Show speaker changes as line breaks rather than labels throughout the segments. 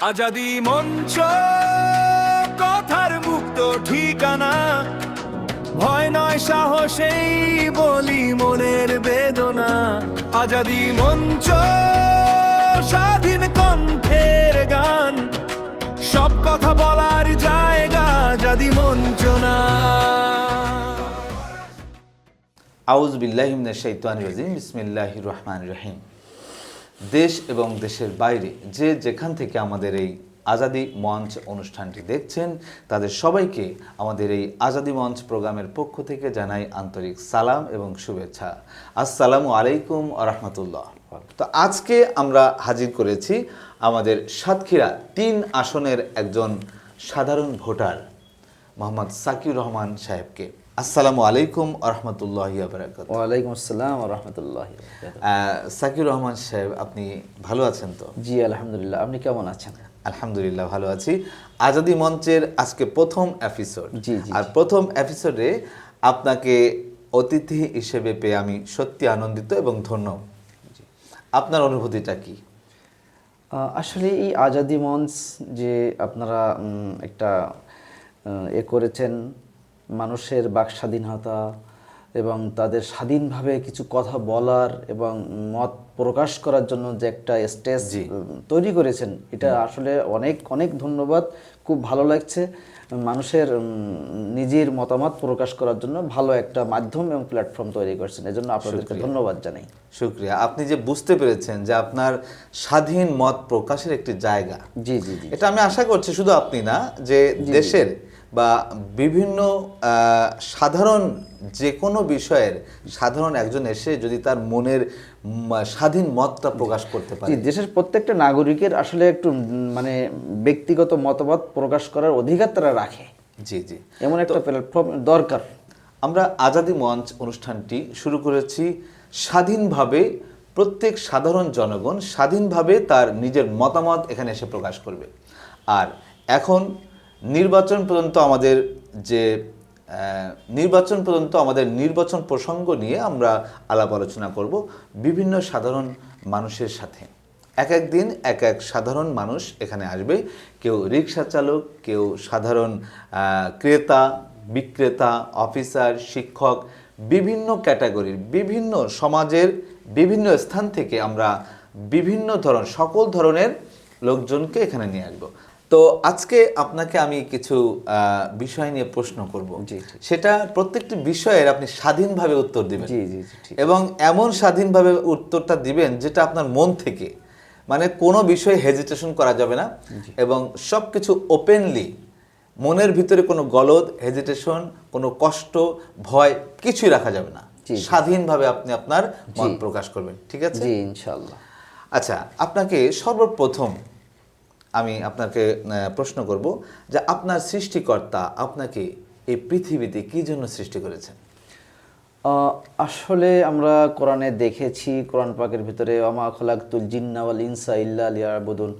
আজাদি মঞ্চ, কথার মুক্ত ঠিকানা। ভয় নয় সাহসেই বলি মনের বেদনা। আজাদি মঞ্চ, স্বাধীন কণ্ঠের গান। সব কথা বলার জায়গা আজাদি মঞ্চ না।
আউজ বিল্লাহিমিনা শৈতান রাজিম বিসমিল্লাহ রহমান রহিম। দেশ এবং দেশের বাইরে যে যেখান থেকে আমাদের এই আজাদি মঞ্চ অনুষ্ঠানটি দেখছেন, তাদের সবাইকে আমাদের এই আজাদি মঞ্চ প্রোগ্রামের পক্ষ থেকে জানাই আন্তরিক সালাম এবং শুভেচ্ছা। আসসালামু আলাইকুম আরহামতুল্লাহ তো আজকে আমরা হাজির করেছি আমাদের সাতক্ষীরা তিন আসনের একজন সাধারণ ভোটার, মোহাম্মদ সাকিউর রহমান সাহেবকে। আসসালামু আলাইকুম আরহামতুল্লাহ বারাকাত
ওয়ালাইকুম আসসালাম রহমতুল্লাহ
সাকির রহমান সাহেব আপনি ভালো আছেন তো?
জি আলহামদুলিল্লাহ। আপনি কেমন আছেন?
আলহামদুলিল্লাহ ভালো আছি। আজাদি মঞ্চের আজকে প্রথম এপিসোড
জি, জি,
আর প্রথম এপিসোডে আপনাকে অতিথি হিসেবে পেয়ে আমি সত্যি আনন্দিত এবং ধন্য। আপনার অনুভূতিটা কি?
আসলে এই আজাদি মঞ্চ যে আপনারা একটা এ করেছেন মানুষের বাক স্বাধীনতা এবং তাদের স্বাধীনভাবে কিছু কথা বলার এবং মত প্রকাশ করার জন্য যে একটা স্টেজ তৈরি করেছেন এটা আসলে অনেক অনেক ধন্যবাদ। খুব ভালো লাগছে মানুষের নিজের মতামত প্রকাশ করার জন্য ভালো একটা মাধ্যম এবং প্ল্যাটফর্ম তৈরি করছেন। এজন্য আপনাদেরকে ধন্যবাদ জানাই।
শুক্রিয়া। আপনি যে বুঝতে পেরেছেন যে আপনার স্বাধীন মত প্রকাশের একটি জায়গা
জি জি জি।
এটা আমি আশা করছি শুধু আপনি না যে দেশের বা বিভিন্ন সাধারণ যে কোনো বিষয়ের সাধারণ একজন এসে যদি তার মনের স্বাধীন মতটা প্রকাশ করতে পারে।
দেশের প্রত্যেকটা নাগরিকের আসলে একটু মানে ব্যক্তিগত মতামত প্রকাশ করার অধিকার তারা রাখে।
জি জি।
এমন একটা প্ল্যাটফর্ম দরকার।
আমরা আজাদি মঞ্চ অনুষ্ঠানটি শুরু করেছি স্বাধীনভাবে প্রত্যেক সাধারণ জনগণ স্বাধীনভাবে তার নিজের মতামত এখানে এসে প্রকাশ করবে। আর এখন নির্বাচন পর্যন্ত আমাদের যে নির্বাচন পর্যন্ত আমাদের নির্বাচন প্রসঙ্গ নিয়ে আমরা আলাপ আলোচনা করব বিভিন্ন সাধারণ মানুষের সাথে। এক এক দিন এক এক সাধারণ মানুষ এখানে আসবে। কেউ রিক্সা চালক, কেউ সাধারণ ক্রেতা, বিক্রেতা, অফিসার, শিক্ষক, বিভিন্ন ক্যাটাগরির, বিভিন্ন সমাজের বিভিন্ন স্থান থেকে আমরা বিভিন্ন ধরন, সকল ধরনের লোকজনকে এখানে নিয়ে আসব। তো আজকে আপনাকে আমি কিছু বিষয় নিয়ে প্রশ্ন করব। সেটা প্রত্যেকটি বিষয়ের আপনি স্বাধীনভাবে উত্তর দিবেন।
জি জি
এবং এমন স্বাধীনভাবে উত্তরটা দিবেন যেটা আপনার মন থেকে মানে কোনো বিষয়ে হেজিটেশন করা যাবে না। এবং সব কিছু ওপেনলি মনের ভিতরে কোনো গলদ হেজিটেশন কোনো কষ্ট ভয় কিছুই রাখা যাবে না। স্বাধীনভাবে আপনি আপনার মত প্রকাশ করবেন ঠিক আছে?
জি
আচ্ছা আপনাকে সর্বপ্রথম আমি আপনাকে প্রশ্ন করব যে আপনার সৃষ্টিকর্তা আপনাকে এই পৃথিবীতে কি জন্য সৃষ্টি করেছেন?
আসলে আমরা কোরআনে দেখেছি কোরআন পাকের ভিতরে আমা খলাকুল জিন্নাওয়াল ইনসা ইল্লা লিয়াবুদুন।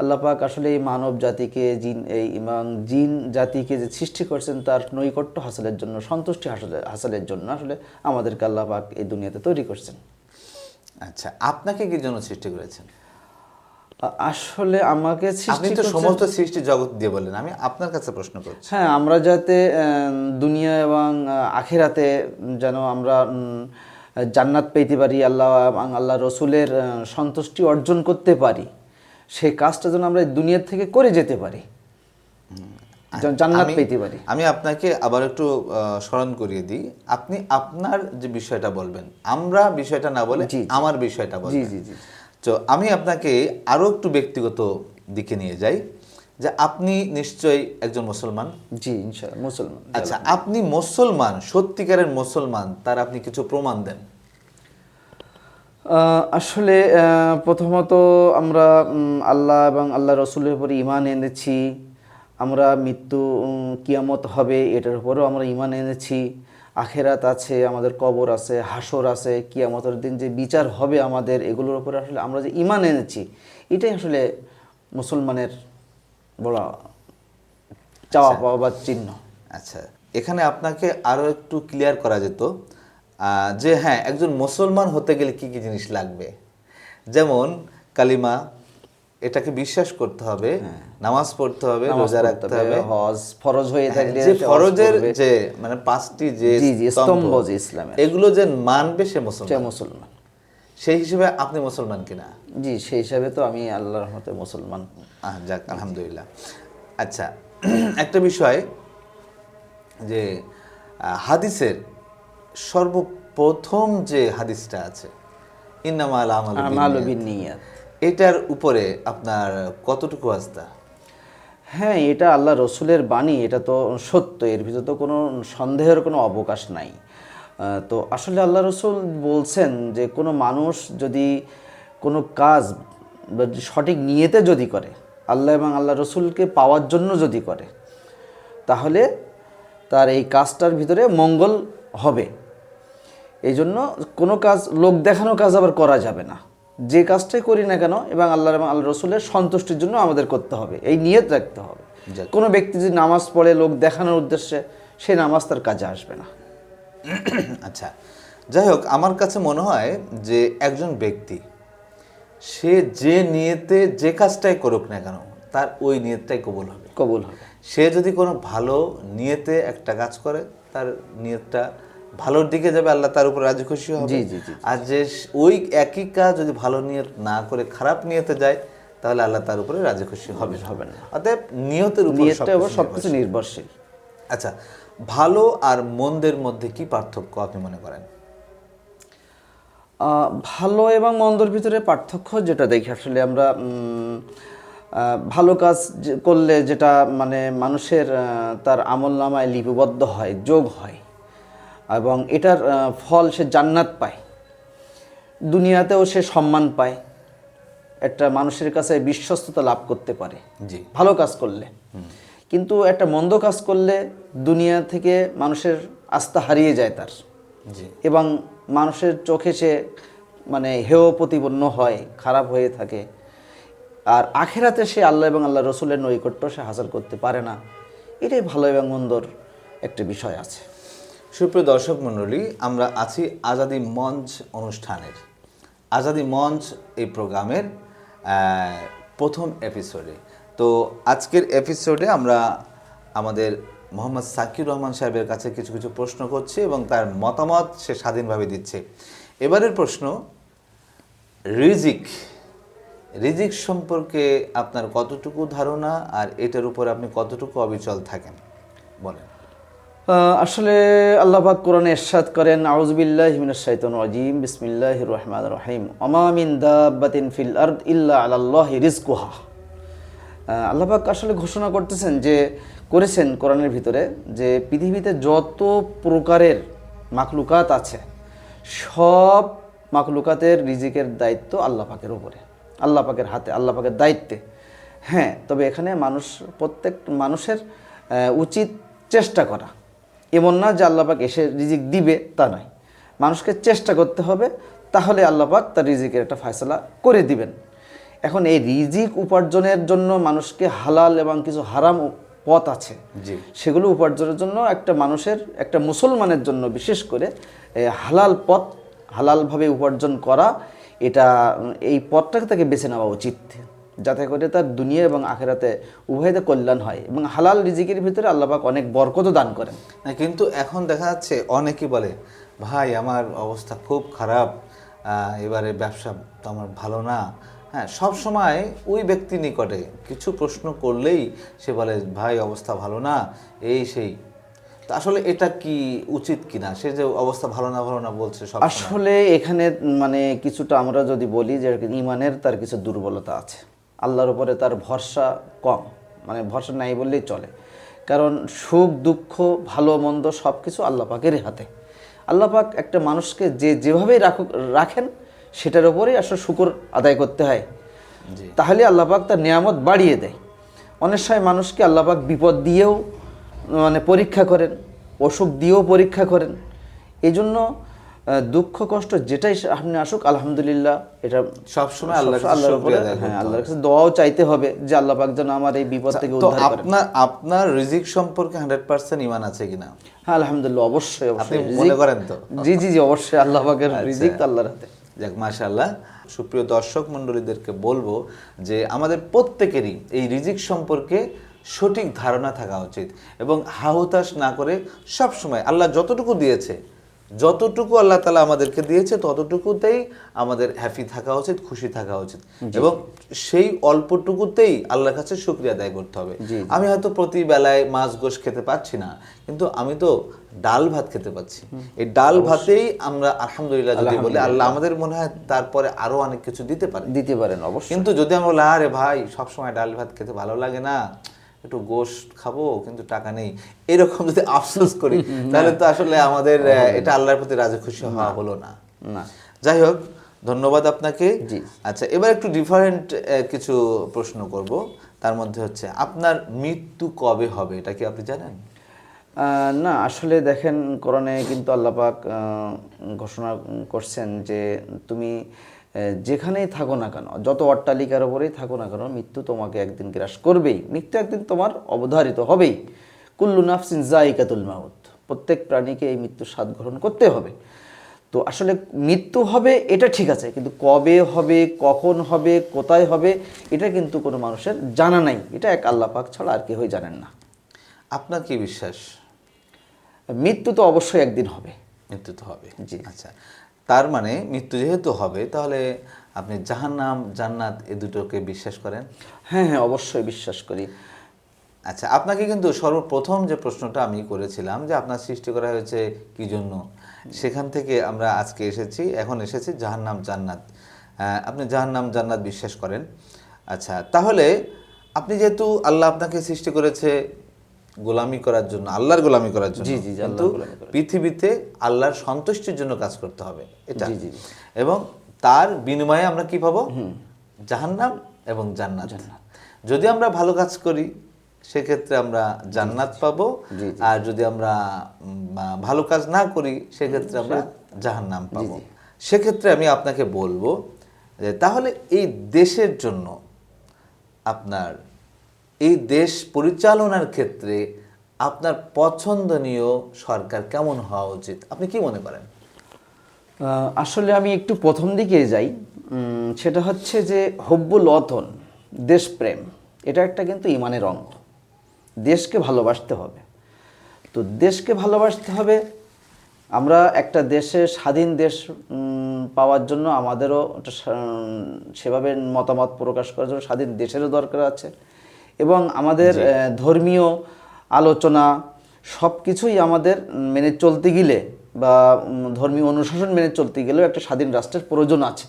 আল্লাহ পাক আসলে এই মানব জাতিকে জিন এই এবং জিন জাতিকে যে সৃষ্টি করছেন তার নৈকট্য হাসলের জন্য সন্তুষ্টি হাসলে হাসলের জন্য আসলে আমাদেরকে আল্লাহ পাক এই দুনিয়াতে তৈরি করছেন।
আচ্ছা আপনাকে কি জন্য সৃষ্টি করেছেন?
আসলে আমাকে
আপনি
সৃষ্টি
তো সমস্ত সৃষ্টি জগৎ দিয়ে বলেন আমি আপনার কাছে প্রশ্ন করছি।
হ্যাঁ আমরা যাতে দুনিয়া এবং আখেরাতে যেন আমরা জান্নাত পেতে পারি আল্লাহ এবং আল্লাহ রসুলের সন্তুষ্টি অর্জন করতে পারি সেই কাজটা যেন আমরা দুনিয়ার থেকে করে যেতে পারি। জান্নাত
আমি-
পেতে পারি।
আমি আপনাকে আবার একটু স্মরণ করিয়ে দিই। আপনি আপনার যে বিষয়টা বলবেন আমরা বিষয়টা না বলে। আমার বিষয়টা
জি জি জি।
তো আমি আপনাকে আরও একটু ব্যক্তিগত দিকে নিয়ে যাই যে আপনি নিশ্চয়ই একজন মুসলমান।
জি ইনশাআল্লাহ মুসলমান।
আচ্ছা আপনি মুসলমান সত্যিকারের মুসলমান তার আপনি কিছু প্রমাণ দেন।
আসলে প্রথমত আমরা আল্লাহ এবং আল্লাহ রসুলের উপরে ইমান এনেছি। আমরা মৃত্যু কিয়ামত হবে এটার উপরেও আমরা ইমান এনেছি। আখেরাত আছে আমাদের কবর আছে হাসর আছে কিয়ামতের দিন যে বিচার হবে আমাদের এগুলোর উপরে আসলে আমরা যে ইমান এনেছি এটাই আসলে মুসলমানের বড় চাওয়া পাওয়া বা চিহ্ন।
আচ্ছা এখানে আপনাকে আরও একটু ক্লিয়ার করা যেত যে হ্যাঁ একজন মুসলমান হতে গেলে কি কি জিনিস লাগবে? যেমন কালিমা এটাকে বিশ্বাস করতে হবে নামাজ পড়তে হবে
হ্যাঁ।
রোজা রাখতে
হবে, হজ ফরজ হয়ে থাকলে
যে ফরজের যে মানে পাঁচটি যে
স্তম্ভ যে ইসলামের।
এগুলো যে মানবে সে মুসলমান।
মুসলমান।
সেই হিসেবে আপনি মুসলমান কিনা?
জি সেই হিসাবে তো আমি আল্লাহর রহমতে মুসলমান।
যাক আলহামদুলিল্লাহ। আচ্ছা একটা বিষয় যে হাদিসের সর্বপ্রথম যে হাদিসটা আছে ইন্নামা আল আমালু। বিন্নিয়াত এটার উপরে আপনার কতটুকু আস্থা?
হ্যাঁ এটা আল্লাহ রসুলের বাণী, এটা তো সত্য। এর ভিতরে তো কোনো সন্দেহের কোনো অবকাশ নাই। তো আসলে আল্লাহ রসুল বলছেন যে, কোনো মানুষ যদি কোনো কাজ সঠিক নিয়েতে যদি করে, আল্লাহ এবং আল্লাহ রসুলকে পাওয়ার জন্য যদি করে, তাহলে তার এই কাজটার ভিতরে মঙ্গল হবে। এই জন্য কোনো কাজ, লোক দেখানো কাজ আবার করা যাবে না। যে কাজটাই করি না কেন এবং আল্লাহ এবং আল্লাহ রসুলের সন্তুষ্টির জন্য আমাদের করতে হবে এই নিয়ত রাখতে হবে। কোনো ব্যক্তি যদি নামাজ পড়ে লোক দেখানোর উদ্দেশ্যে সেই নামাজ তার কাজে আসবে না।
আচ্ছা যাই হোক আমার কাছে মনে হয় যে একজন ব্যক্তি সে যে নিয়েতে যে কাজটাই করুক না কেন তার ওই নিয়তটাই কবুল হবে।
কবুল হবে।
সে যদি কোনো ভালো নিয়েতে একটা কাজ করে তার নিয়তটা ভালোর দিকে যাবে আল্লাহ তার উপর রাজি খুশি হবে।
জি, জি, জি,
আর যে ওই একই কাজ যদি ভালো নিয়ত না করে খারাপ নিয়তে যায় তাহলে আল্লাহ তার উপরে রাজি খুশি হবে।
হবে না।
অতএব নিয়তের উপর সবকিছু
নির্ভরশীল।
আচ্ছা ভালো আর মন্দের মধ্যে কি পার্থক্য আপনি মনে করেন?
ভালো এবং মন্দর ভিতরে পার্থক্য যেটা দেখি আসলে আমরা ভালো কাজ করলে যেটা মানে মানুষের তার আমল নামায় লিপিবদ্ধ হয় যোগ হয়। এবং এটার ফল সে জান্নাত পায়। দুনিয়াতেও সে সম্মান পায়। একটা মানুষের কাছে বিশ্বস্ততা লাভ করতে পারে।
জি।
ভালো কাজ করলে। কিন্তু একটা মন্দ কাজ করলে দুনিয়া থেকে মানুষের আস্থা হারিয়ে যায় তার।
জি।
এবং মানুষের চোখে সে মানে হেয় প্রতিপন্ন হয় খারাপ হয়ে থাকে। আর আখেরাতে সে আল্লাহ এবং আল্লাহ রসুলের নৈকট্য সে হাসিল করতে পারে না। এটাই ভালো এবং মন্দর একটা বিষয় আছে।
সুপ্রিয় দর্শক মণ্ডলী, আমরা আছি আজাদি মঞ্চ অনুষ্ঠানের। আজাদি মঞ্চ এই প্রোগ্রামের প্রথম এপিসোডে তো আজকের এপিসোডে আমরা আমাদের মোহাম্মদ সাকির রহমান সাহেবের কাছে কিছু কিছু প্রশ্ন করছি এবং তার মতামত সে স্বাধীনভাবে দিচ্ছে। এবারের প্রশ্ন, রিজিক। রিজিক সম্পর্কে আপনার কতটুকু ধারণা আর এটার উপর আপনি কতটুকু অবিচল থাকেন? বলেন।
আসলে আল্লাহ পাক কোরআনে ইরশাদ করেন আউযুবিল্লাহি মিনাশ শাইতানির রাজিম বিসমিল্লাহির রহমানির রহিম ওমা মিন দাব্বাতিন ফিল আরদ ইল্লা আলাল্লাহি রিজকুহা। আহ, আল্লাহ পাক আসলে ঘোষণা করতেছেন যে করেছেন কোরআনের ভিতরে যে পৃথিবীতে যত প্রকারের মাকলুকাত আছে সব মাকলুকাতের রিজিকের দায়িত্ব আল্লাহ পাকের উপরে আল্লাহ পাকের হাতে আল্লাহ পাকের দায়িত্বে। হ্যাঁ তবে এখানে মানুষ প্রত্যেক মানুষের উচিত চেষ্টা করা। এমন না যে আল্লাপাক এসে রিজিক দিবে তা নয়। মানুষকে চেষ্টা করতে হবে তাহলে আল্লাপাক তার রিজিকের একটা ফয়সলা করে দিবেন। এখন এই রিজিক উপার্জনের জন্য মানুষকে হালাল এবং কিছু হারাম পথ আছে।
জি।
সেগুলো উপার্জনের জন্য একটা মানুষের একটা মুসলমানের জন্য বিশেষ করে হালাল পথ হালালভাবে উপার্জন করা এটা এই পথটাকে তাকে বেছে নেওয়া উচিত। যাতে করে তার দুনিয়া এবং আখেরাতে উভয়তে কল্যাণ হয় এবং হালাল রিজিকের ভিতরে আল্লাপাক অনেক বরকত দান করেন।
না কিন্তু এখন দেখা যাচ্ছে অনেকেই বলে ভাই আমার অবস্থা খুব খারাপ এবারে ব্যবসা তো আমার ভালো না। হ্যাঁ সব সময় ওই ব্যক্তি নিকটে কিছু প্রশ্ন করলেই সে বলে ভাই অবস্থা ভালো না এই সেই। তো আসলে এটা কি উচিত কিনা? সে যে অবস্থা ভালো না ভালো না বলছে সব
আসলে এখানে মানে কিছুটা আমরা যদি বলি যে ইমানের তার কিছু দুর্বলতা আছে। আল্লাহর উপরে তার ভরসা কম। মানে ভরসা নাই বললেই চলে। কারণ সুখ দুঃখ ভালো মন্দ সব কিছু আল্লাহ পাকেরই হাতে। আল্লাহ পাক একটা মানুষকে যে যেভাবেই রাখুক রাখেন সেটার উপরেই আসলে শুকর আদায় করতে হয়। তাহলে আল্লাহ পাক তার নিয়ামত বাড়িয়ে দেয়। অনেক সময় মানুষকে আল্লাহ পাক বিপদ দিয়েও মানে পরীক্ষা করেন অসুখ দিয়েও পরীক্ষা করেন। এই জন্য দুঃখ কষ্ট যেটাই আপনি আসুক আলহামদুলিল্লাহ এটা
সবসময় আল্লাহর কাছে
আল্লাহর উপরে হ্যাঁ আল্লাহর কাছে দোয়াও চাইতে হবে যে আল্লাহ পাক যেন আমার এই বিপদ থেকে উদ্ধার করেন
আপনার আপনার রিজিক সম্পর্কে হান্ড্রেড পার্সেন্ট ইমান আছে কিনা?
হ্যাঁ আলহামদুলিল্লাহ অবশ্যই
আপনি
অবশ্যই।
মনে করেন তো?
জি জি জি অবশ্যই আল্লাহ পাকের রিজিক তো আল্লাহর হাতে।
যাক মাশাল্লাহ সুপ্রিয় দর্শক মণ্ডলীদেরকে বলব যে আমাদের প্রত্যেকেরই এই রিজিক সম্পর্কে সঠিক ধারণা থাকা উচিত এবং হাহুতাশ না করে সব সময় আল্লাহ যতটুকু দিয়েছে যতটুকু আল্লাহ তালা আমাদেরকে দিয়েছে ততটুকুতেই আমাদের হ্যাপি থাকা উচিত খুশি থাকা উচিত। এবং সেই অল্পটুকুতেই আল্লাহর কাছে শুক্রিয়া আদায় করতে হবে। আমি হয়তো প্রতি বেলায় মাছ গোশ খেতে পাচ্ছি না কিন্তু আমি তো ডাল ভাত খেতে পাচ্ছি। এই ডাল ভাতেই আমরা আলহামদুলিল্লাহ যদি বলি আল্লাহ আমাদের মনে হয় তারপরে আরও অনেক কিছু দিতে পারে
দিতে পারেন অবশ্যই।
কিন্তু যদি আমরা বলি আরে ভাই সবসময় ডাল ভাত খেতে ভালো লাগে না। একটু গোশ খাব কিন্তু টাকা নেই। এরকম যদি আফসোস করি তাহলে তো আসলে আমাদের এটা আল্লাহর প্রতি রাজি খুশি হওয়া হলো না। যাই হোক ধন্যবাদ আপনাকে।
জি।
আচ্ছা এবার একটু ডিফারেন্ট কিছু প্রশ্ন করব। তার মধ্যে হচ্ছে আপনার মৃত্যু কবে হবে? এটা কি আপনি জানেন?
আহ, না আসলে দেখেন কোরআনে কিন্তু আল্লাপাক ঘোষণা করছেন যে তুমি যেখানেই থাকো না কেন যত অট্টালিকার ওপরেই থাকো না কেন মৃত্যু তোমাকে একদিন গ্রাস করবেই। মৃত্যু একদিন তোমার অবধারিত হবেই। কুল্লু নাফসিন জাইকাতুল মাউত। প্রত্যেক প্রাণীকে এই মৃত্যুর স্বাদ গ্রহণ করতে হবে। তো আসলে মৃত্যু হবে এটা ঠিক আছে কিন্তু কবে হবে কখন হবে কোথায় হবে এটা কিন্তু কোনো মানুষের জানা নাই। এটা এক আল্লাহ পাক ছাড়া আর কেউই জানেন না।
আপনার কি বিশ্বাস?
মৃত্যু তো অবশ্যই একদিন হবে।
মৃত্যু তো হবে।
জি।
আচ্ছা। তার মানে মৃত্যু যেহেতু হবে তাহলে আপনি জাহান্নাম জান্নাত এ দুটোকে বিশ্বাস করেন?
হ্যাঁ হ্যাঁ অবশ্যই বিশ্বাস করি।
আচ্ছা আপনাকে কিন্তু সর্বপ্রথম যে প্রশ্নটা আমি করেছিলাম যে আপনার সৃষ্টি করা হয়েছে কি জন্য? সেখান থেকে আমরা আজকে এসেছি এখন এসেছি জাহান্নাম জান্নাত। আপনি জাহান্নাম জান্নাত বিশ্বাস করেন। আচ্ছা তাহলে আপনি যেহেতু আল্লাহ আপনাকে সৃষ্টি করেছে গোলামি করার জন্য আল্লাহর গোলামি করার জন্য।
জি, জি,
কিন্তু পৃথিবীতে আল্লাহর সন্তুষ্টির জন্য কাজ করতে হবে এটা।
জি, জি, জি।
এবং তার বিনিময়ে আমরা কি পাবো? জাহান্নাম এবং জান্নাত। যদি আমরা ভালো কাজ করি সেক্ষেত্রে আমরা জান্নাত পাবো। আর যদি আমরা ভালো কাজ না করি সেক্ষেত্রে আমরা জাহান্নাম পাবো। সেক্ষেত্রে আমি আপনাকে বলব যে তাহলে এই দেশের জন্য আপনার এই দেশ পরিচালনার ক্ষেত্রে আপনার পছন্দনীয় সরকার কেমন হওয়া উচিত? আপনি কি মনে করেন?
আসলে আমি একটু প্রথম দিকে যাই। সেটা হচ্ছে যে হব্বুল অতন, দেশপ্রেম, এটা একটা কিন্তু ইমানের অঙ্গ। দেশকে ভালোবাসতে হবে। তো দেশকে ভালোবাসতে হবে। আমরা একটা দেশে স্বাধীন দেশ পাওয়ার জন্য আমাদেরও সেভাবে মতামত প্রকাশ করার জন্য স্বাধীন দেশেরও দরকার আছে। এবং আমাদের ধর্মীয় আলোচনা সব কিছুই আমাদের মেনে চলতে গেলে বা ধর্মীয় অনুশাসন মেনে চলতে গেলেও একটা স্বাধীন রাষ্ট্রের প্রয়োজন আছে।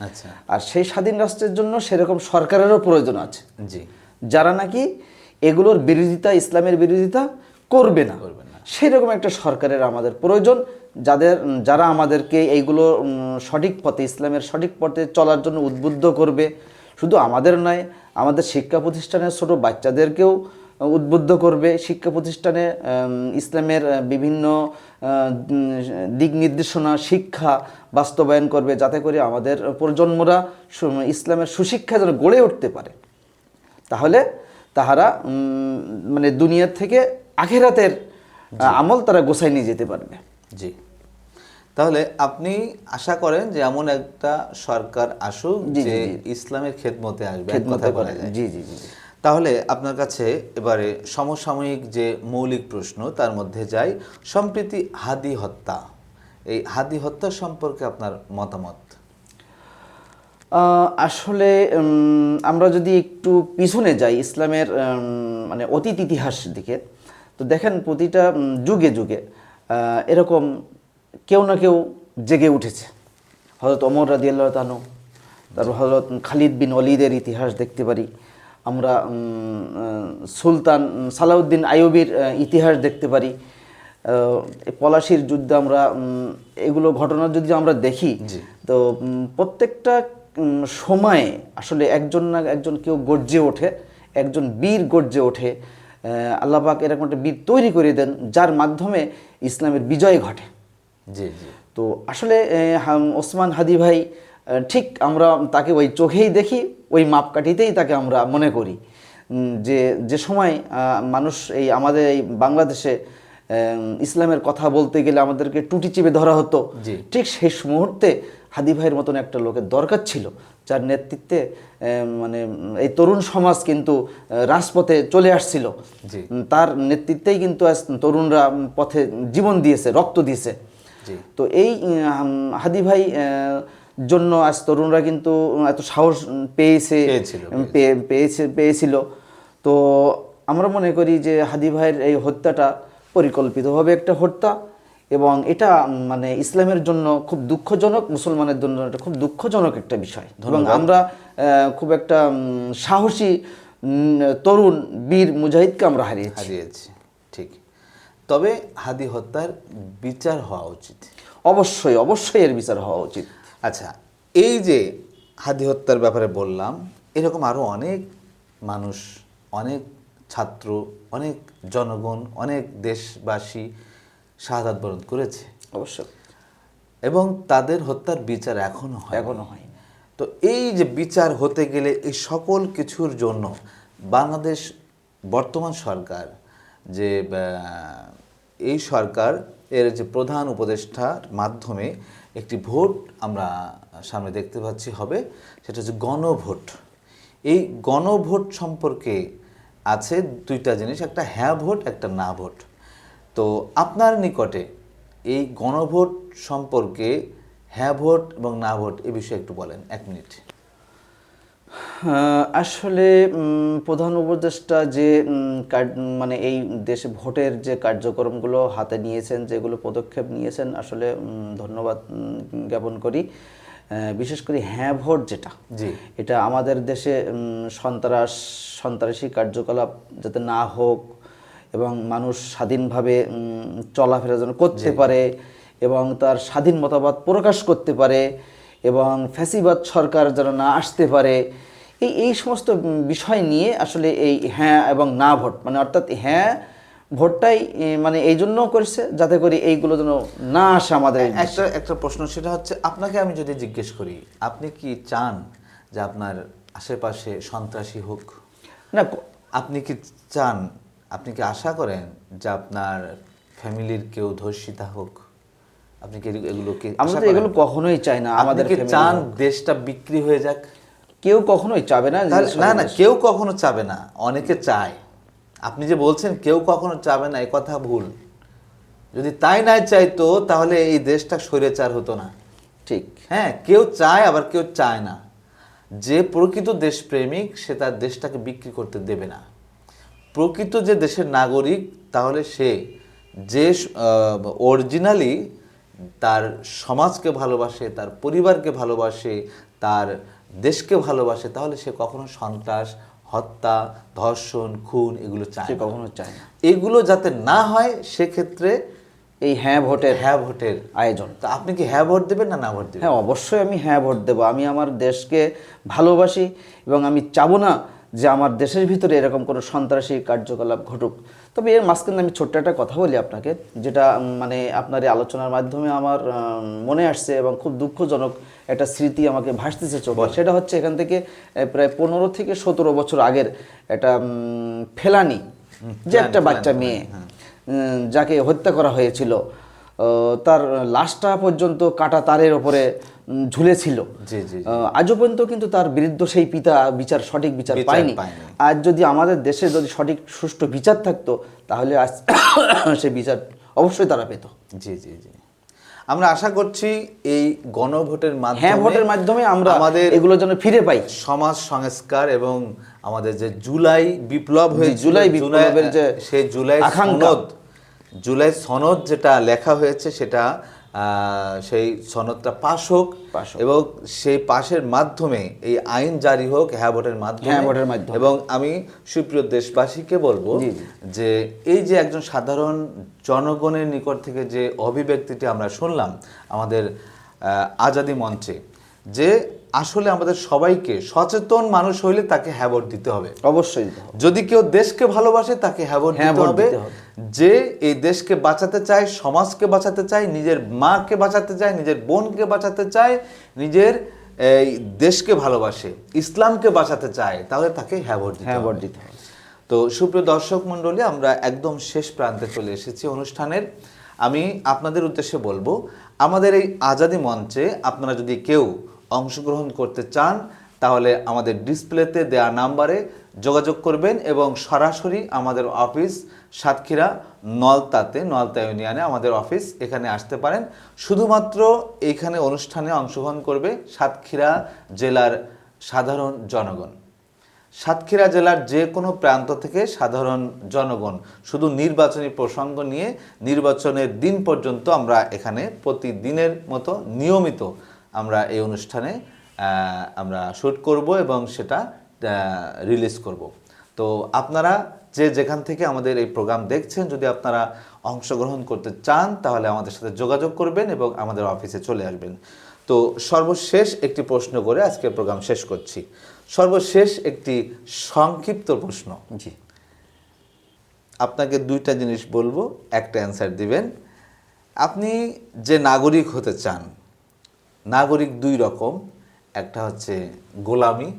আচ্ছা।
আর সেই স্বাধীন রাষ্ট্রের জন্য সেরকম সরকারেরও প্রয়োজন আছে।
জি।
যারা নাকি এগুলোর বিরোধিতা ইসলামের বিরোধিতা করবে না।
করবে না।
সেরকম একটা সরকারের আমাদের প্রয়োজন যাদের যারা আমাদেরকে এইগুলো সঠিক পথে ইসলামের সঠিক পথে চলার জন্য উদ্বুদ্ধ করবে। শুধু আমাদের নয় আমাদের শিক্ষা প্রতিষ্ঠানের ছোট বাচ্চাদেরকেও উদ্বুদ্ধ করবে। শিক্ষা প্রতিষ্ঠানে ইসলামের বিভিন্ন দিক নির্দেশনা শিক্ষা বাস্তবায়ন করবে যাতে করে আমাদের প্রজন্মরা ইসলামের সুশিক্ষা যেন গড়ে উঠতে পারে। তাহলে তাহারা মানে দুনিয়ার থেকে আখেরাতের আমল তারা গোছাই নিয়ে যেতে পারবে।
জি। তাহলে আপনি আশা করেন যে এমন একটা সরকার আসুক যে। ইসলামের খেদমতে আসবে এক
খেদমতে
বলা যায়।
জি, জি, জি, জি।
তাহলে আপনার কাছে এবারে সমসাময়িক যে মৌলিক প্রশ্ন তার মধ্যে যাই সম্প্রীতি হাদি হত্যা এই হাদি হত্যা সম্পর্কে আপনার মতামত
আসলে আমরা যদি একটু পিছনে যাই ইসলামের মানে অতীত ইতিহাস দিকে তো দেখেন প্রতিটা যুগে যুগে এরকম কেউ না কেউ জেগে উঠেছে। হজরত অমর রাজি আল্লাহ তানু তারপর হজরত খালিদ বিন অলিদের ইতিহাস দেখতে পারি। আমরা সুলতান সালাউদ্দিন আইয়ুবির ইতিহাস দেখতে পারি। পলাশির যুদ্ধে আমরা এগুলো ঘটনা যদি আমরা দেখি তো প্রত্যেকটা সময়ে আসলে একজন না একজন কেউ গর্জে ওঠে একজন বীর গর্জে ওঠে। আহ, আল্লাহ পাক এরকম একটা বীর তৈরি করে দেন যার মাধ্যমে ইসলামের বিজয় ঘটে।
জি জি
তো আসলে ওসমান হাদি ভাই ঠিক আমরা তাকে ওই চোখেই দেখি ওই মাপকাঠিতেই তাকে আমরা মনে করি যে যে সময় মানুষ এই আমাদের এই বাংলাদেশে ইসলামের কথা বলতে গেলে আমাদেরকে টুটি চিপে ধরা হতো। ঠিক শেষ মুহূর্তে হাদি ভাইয়ের মতন একটা লোকের দরকার ছিল যার নেতৃত্বে মানে এই তরুণ সমাজ কিন্তু রাজপথে চলে আসছিল। তার নেতৃত্বেই কিন্তু তরুণরা পথে জীবন দিয়েছে রক্ত দিয়েছে তো এই হাদি ভাই জন্য আজ তরুণরা কিন্তু এত সাহস পেয়েছে পেয়েছে পেয়েছিল। তো আমরা মনে করি যে হাদি ভাইয়ের এই হত্যাটা পরিকল্পিতভাবে একটা হত্যা এবং এটা মানে ইসলামের জন্য খুব দুঃখজনক মুসলমানের জন্য এটা খুব দুঃখজনক একটা বিষয়। এবং আমরা খুব একটা সাহসী তরুণ বীর মুজাহিদকে আমরা হারিয়েছি।
হারিয়েছি ঠিক। তবে হাদি হত্যার বিচার হওয়া উচিত।
অবশ্যই অবশ্যই এর বিচার হওয়া উচিত।
আচ্ছা এই যে হাদি হত্যার ব্যাপারে বললাম এরকম আরও অনেক মানুষ অনেক ছাত্র অনেক জনগণ অনেক দেশবাসী শাহাদাত বরণ করেছে।
অবশ্যই।
এবং তাদের হত্যার বিচার এখনও হয়।
এখনও হয়নি।
তো এই যে বিচার হতে গেলে এই সকল কিছুর জন্য বাংলাদেশ বর্তমান সরকার যে এই সরকার এর যে প্রধান উপদেষ্টার মাধ্যমে একটি ভোট আমরা সামনে দেখতে পাচ্ছি হবে, সেটা হচ্ছে গণভোট। এই গণভোট সম্পর্কে আছে দুইটা জিনিস, একটা হ্যাঁ ভোট, একটা না ভোট। তো আপনার নিকটে এই গণভোট সম্পর্কে হ্যাঁ ভোট এবং না ভোট এ বিষয়ে একটু বলেন, এক মিনিট।
আসলে প্রধান উপদেষ্টা যে মানে এই দেশে ভোটের যে কার্যক্রমগুলো হাতে নিয়েছেন যেগুলো পদক্ষেপ নিয়েছেন আসলে ধন্যবাদ জ্ঞাপন করি। বিশেষ করে হ্যাঁ ভোট যেটা
জি।
এটা আমাদের দেশে সন্ত্রাস সন্ত্রাসী কার্যকলাপ যাতে না হোক এবং মানুষ স্বাধীনভাবে চলাফেরা যেন করতে পারে এবং তার স্বাধীন মতামত প্রকাশ করতে পারে এবং ফ্যাসিবাদ সরকার যেন না আসতে পারে এই এই সমস্ত বিষয় নিয়ে আসলে এই হ্যাঁ এবং না ভোট মানে অর্থাৎ হ্যাঁ ভোটটাই মানে এই জন্য করেছে যাতে করে এইগুলো যেন না আসে আমাদের
একটা একটা প্রশ্ন সেটা হচ্ছে আপনাকে আমি যদি জিজ্ঞেস করি আপনি কি চান যে আপনার আশেপাশে সন্ত্রাসী হোক?
না
আপনি কি চান আপনি কি আশা করেন যে আপনার ফ্যামিলির কেউ ধর্ষিতা হোক? আপনি কি এগুলো- এগুলোকে
আমরা তো এগুলো কখনোই চাই না আমাদের
কি চান দেশটা বিক্রি হয়ে যাক?
কেউ কখনোই চাবে না
না না কেউ কখনো চাবে না অনেকে চায়। আপনি যে বলছেন কেউ কখনো চাবে না এই কথা ভুল। যদি তাই নাই চাইতো তাহলে এই দেশটা স্বৈরাচার হতো না।
ঠিক।
হ্যাঁ কেউ চায় আবার কেউ চায় না। যে প্রকৃত দেশপ্রেমিক সে তার দেশটাকে বিক্রি করতে দেবে না। প্রকৃত যে দেশের নাগরিক তাহলে সে যে অরিজিনালি তার সমাজকে ভালোবাসে তার পরিবারকে ভালোবাসে তার দেশকে ভালোবাসে তাহলে সে কখনো সন্ত্রাস হত্যা ধর্ষণ খুন এগুলো চায়
কখনো চায় না।
এগুলো যাতে না হয় সেক্ষেত্রে
এই হ্যাঁ ভোটের
হ্যাঁ ভোটের
আয়োজন।
তো আপনি কি হ্যাঁ ভোট দেবেন না না ভোট দেবেন?
হ্যাঁ অবশ্যই আমি হ্যাঁ ভোট দেবো। আমি আমার দেশকে ভালোবাসি এবং আমি চাবো না যে আমার দেশের ভিতরে এরকম কোনো সন্ত্রাসী কার্যকলাপ ঘটুক। তবে এর মাঝখানে আমি ছোট্ট একটা কথা বলি আপনাকে যেটা মানে আপনার এই আলোচনার মাধ্যমে আমার মনে আসছে এবং খুব দুঃখজনক একটা স্মৃতি আমাকে ভাসতেছে চোখে। সেটা হচ্ছে এখান থেকে প্রায় পনেরো থেকে সতেরো বছর আগের একটা ফেলানি যে একটা বাচ্চা মেয়ে যাকে হত্যা করা হয়েছিল। তার লাশটা পর্যন্ত কাটা তারের ওপরে ঝুলেছিল। আজও পর্যন্ত কিন্তু তার বিরুদ্ধে সেই পিতা বিচার সঠিক বিচার পায়নি। আজ যদি আমাদের দেশে যদি সঠিক সুষ্ঠু বিচার থাকতো তাহলে আজ সেই বিচার অবশ্যই তারা পেত।
জি জি জি। আমরা আশা করছি এই গণভোটের মাধ্যমে
হ্যাঁ ভোটের মাধ্যমে আমরা
আমাদের
এগুলো যেন ফিরে পাই।
সমাজ সংস্কার এবং আমাদের যে জুলাই বিপ্লব হয়ে
জুলাই বিপ্লবের যে
সেই জুলাই সনদ জুলাই সনদ যেটা লেখা হয়েছে সেটা সেই সনদটা পাশ হোক। এবং সেই পাশের মাধ্যমে এই আইন জারি হোক হ্যাঁ ভোটের মাধ্যমে
হ্যাঁ ভোটের মাধ্যমে।
এবং আমি সুপ্রিয় দেশবাসীকে বলব। যে এই যে একজন সাধারণ জনগণের নিকট থেকে যে অভিব্যক্তিটি আমরা শুনলাম আমাদের আজাদি মঞ্চে যে আসলে আমাদের সবাইকে সচেতন মানুষ হইলে তাকে হ্যাঁ ভোট দিতে হবে
অবশ্যই
যদি কেউ দেশকে ভালোবাসে তাকে হ্যাঁ ভোট
হ্যাঁ
দিতে
ভোট
হবে
দিতে হবে।
যে এই দেশকে বাঁচাতে চায় সমাজকে বাঁচাতে চায় নিজের মাকে বাঁচাতে চায় নিজের বোনকে বাঁচাতে চায় নিজের এই দেশকে ভালোবাসে ইসলামকে বাঁচাতে চায় তাহলে তাকে হ্যাঁ ভোট দিতে হবে। তো সুপ্রিয় দর্শক মণ্ডলী আমরা একদম শেষ প্রান্তে চলে এসেছি অনুষ্ঠানের আমি আপনাদের উদ্দেশ্যে বলব আমাদের এই আজাদি মঞ্চে আপনারা যদি কেউ অংশগ্রহণ করতে চান তাহলে আমাদের ডিসপ্লেতে দেওয়া নাম্বারে যোগাযোগ করবেন এবং সরাসরি আমাদের অফিস সাতক্ষীরা, নলতাতে, নলতা ইউনিয়নে আমাদের অফিস, এখানে আসতে পারেন। শুধুমাত্র এইখানে অনুষ্ঠানে অংশগ্রহণ করবে সাতক্ষীরা জেলার সাধারণ জনগণ। সাতক্ষীরা জেলার যে কোনো প্রান্ত থেকে সাধারণ জনগণ, শুধু নির্বাচনী প্রসঙ্গ নিয়ে নির্বাচনের দিন পর্যন্ত আমরা এখানে প্রতিদিনের মতো নিয়মিত আমরা এই অনুষ্ঠানে আমরা শ্যুট করব এবং সেটা রিলিজ করব। তো আপনারা যে যেখান থেকে আমাদের এই প্রোগ্রাম দেখছেন যদি আপনারা অংশগ্রহণ করতে চান তাহলে আমাদের সাথে যোগাযোগ করবেন এবং আমাদের অফিসে চলে আসবেন। তো সর্বশেষ একটি প্রশ্ন করে আজকের প্রোগ্রাম শেষ করছি। সর্বশেষ একটি সংক্ষিপ্ত প্রশ্ন।
জি।
আপনাকে দুইটা জিনিস বলব একটা অ্যান্সার দিবেন। আপনি যে নাগরিক হতে চান নাগরিক দুই রকম একটা হচ্ছে গোলামি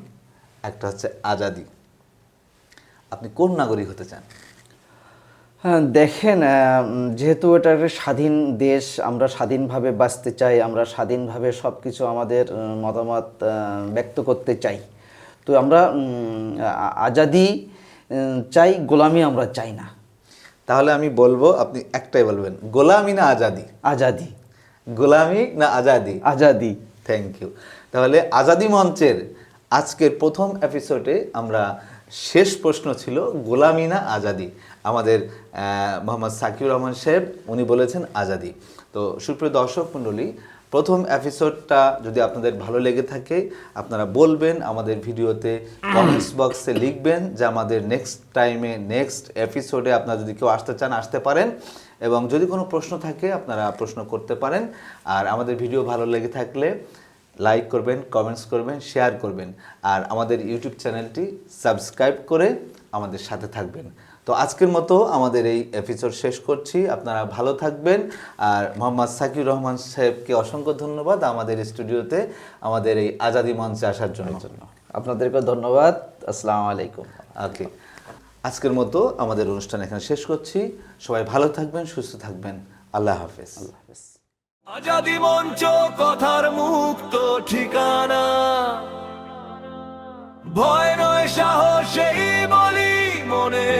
একটা হচ্ছে আজাদি। আপনি কোন নাগরিক হতে চান?
হ্যাঁ দেখেন যেহেতু এটা একটা স্বাধীন দেশ আমরা স্বাধীনভাবে বাঁচতে চাই আমরা স্বাধীনভাবে সব কিছু আমাদের মতামত ব্যক্ত করতে চাই। তো আমরা আজাদি চাই গোলামি আমরা চাই না।
তাহলে আমি বলব আপনি একটাই বলবেন গোলামি না আজাদি?
আজাদি।
গোলামি না আজাদি?
আজাদি।
থ্যাংক ইউ তাহলে আজাদি মঞ্চের আজকের প্রথম এপিসোডে আমরা শেষ প্রশ্ন ছিল গোলামি না আজাদি, আমাদের মোহাম্মদ সাকিউর রহমান সাহেব, উনি বলেছেন আজাদি। তো সুপ্রিয় দর্শক মণ্ডলী, প্রথম এপিসোডটা যদি আপনাদের ভালো লেগে থাকে, আপনারা বলবেন, আমাদের ভিডিওতে কমেন্টস বক্সে লিখবেন যে আমাদের নেক্সট টাইমে নেক্সট এপিসোডে আপনারা যদি কেউ আসতে চান, আসতে পারেন। এবং যদি কোনো প্রশ্ন থাকে, আপনারা প্রশ্ন করতে পারেন। আর আমাদের ভিডিও ভালো লেগে থাকলে লাইক করবেন কমেন্টস করবেন শেয়ার করবেন। আর আমাদের ইউটিউব চ্যানেলটি সাবস্ক্রাইব করে আমাদের সাথে থাকবেন। তো আজকের মতো আমাদের এই এপিসোড শেষ করছি। আপনারা ভালো থাকবেন। আর মোহাম্মদ সাকিউর রহমান সাহেবকে অসংখ্য ধন্যবাদ আমাদের স্টুডিওতে আমাদের এই আজাদি মঞ্চে আসার জন্য।
আপনাদেরকে ধন্যবাদ। আসসালামু আলাইকুম।
ওকে। আজকের মতো আমাদের অনুষ্ঠান এখানে শেষ করছি। সবাই ভালো থাকবেন সুস্থ থাকবেন। আল্লাহ হাফেজ।
আজাদি মঞ্চ কথার মুক্ত ঠিকানা। ভয় নয় সাহসেই বলি মনে।